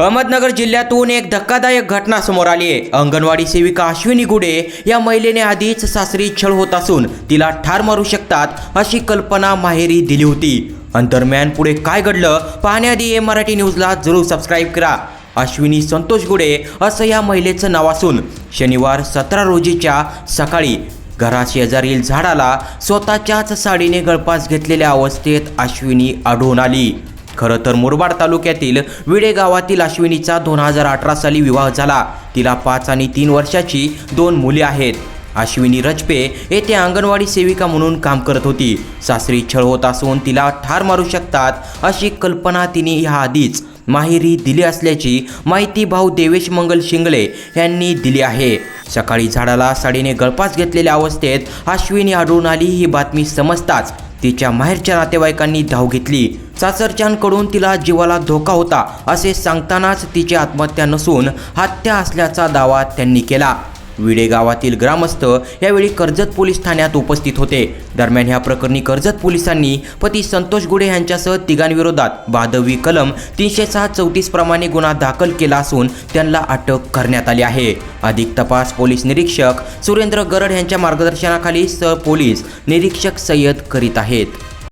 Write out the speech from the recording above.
अहमदनगर जिल्ह्यातून एक धक्कादायक घटना समोर आली आहे. अंगणवाडी सेविका अश्विनी गुडे या महिलेने आधीच सासरी छळ होत असून तिला ठार मारू शकतात अशी कल्पना माहेरी दिली होती. अंतर्म्यान पुढे काय घडलं पाहण्याआधी ए मराठी न्यूजला जरूर सबस्क्राईब करा. अश्विनी संतोष गुडे असं या महिलेचं नाव असून शनिवार सतरा रोजीच्या सकाळी घराशेजारील झाडाला स्वतःच्याच साडीने गळपास घेतलेल्या अवस्थेत अश्विनी आढळून आली. खरं तर मुरबाड तालुक्यातील विडे गावातील अश्विनीचा दोन हजार अठरा साली विवाह झाला. तिला पाच आणि तीन वर्षाची दोन मुले आहेत. अश्विनी रजपे येथे अंगणवाडी सेविका म्हणून काम करत होती. सासरी छळ होत असून तिला ठार मारू शकतात अशी कल्पना तिने ह्याआधीच माहिरी दिली असल्याची माहिती भाऊ देवेश मंगल शिंगळे यांनी दिली आहे. सकाळी झाडाला साडीने गळपास घेतलेल्या अवस्थेत अश्विनी आढळून आली ही बातमी समजताच तिच्या माहेरच्या नातेवाईकांनी धाव घेतली. सासरच्यांकडून तिला जीवाला धोका होता असे सांगतानाच तिची आत्महत्या नसून हत्या असल्याचा दावा त्यांनी केला. विडे गावातील ग्रामस्थ यावेळी कर्जत पोलीस ठाण्यात उपस्थित होते. दरम्यान ह्या प्रकरणी कर्जत पोलिसांनी पती संतोष गुडे यांच्यासह तिघांविरोधात भादवी कलम तीनशे सहा चौतीस प्रमाणे गुन्हा दाखल केला असून त्यांना अटक करण्यात आली आहे. अधिक तपास पोलीस निरीक्षक सुरेंद्र गरड यांच्या मार्गदर्शनाखाली सह पोलीस निरीक्षक सय्यद करीत आहेत.